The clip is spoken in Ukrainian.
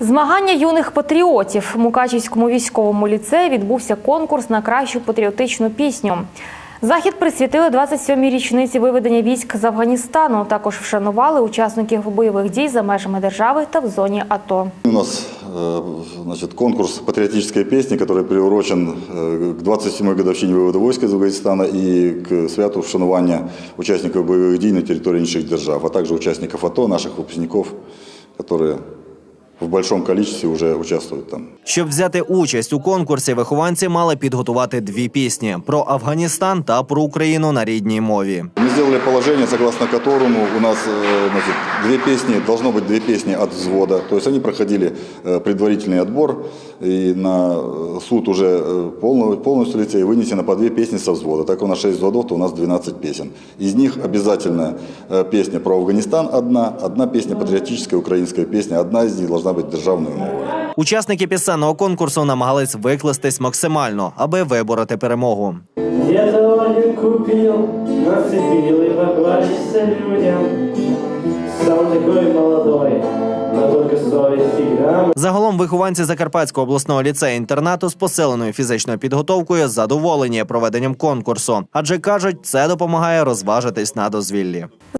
Змагання юних патріотів в Мукачівському військовому ліцеї відбувся конкурс на кращу патріотичну пісню. Захід присвятили 27-й річниці виведення військ з Афганістану. Також вшанували учасників бойових дій за межами держави та в зоні АТО. У нас э, значит, конкурс патриотической песни, который приурочен э, к 27-й годовщине вывода войск из Афганистана и к святу вшанування участников боевых дій на территории інших держав, а также участников АТО, наших выпускников, которые в большом количестве уже участвуют там. Щоб взяти участь у конкурсі, вихованці мали підготувати дві пісні про Афганістан та про Україну на рідній мові. Мы сделали положение, согласно которому у нас э, значит, две песни, должно быть две песни от взвода. То есть они проходили э, предварительный отбор, и на э, суд уже э, полно- полностью лицей вынесено по две песни со взвода. Так у нас 6 взводов, то у нас 12 песен. Из них обязательно э, песня про Афганистан одна, одна песня патриотическая украинская песня, одна из них должна быть державной мовой. Учасники пісенного конкурсу намагались викластись максимально, аби вибороти перемогу. Я долоню купил, нацепил и поплачься людям. Сам такой молодой, но только. Загалом вихованці Закарпатського обласного ліцею інтернату з посиленою фізичною підготовкою задоволені проведенням конкурсу, адже кажуть, це допомагає розважитись на дозвіллі.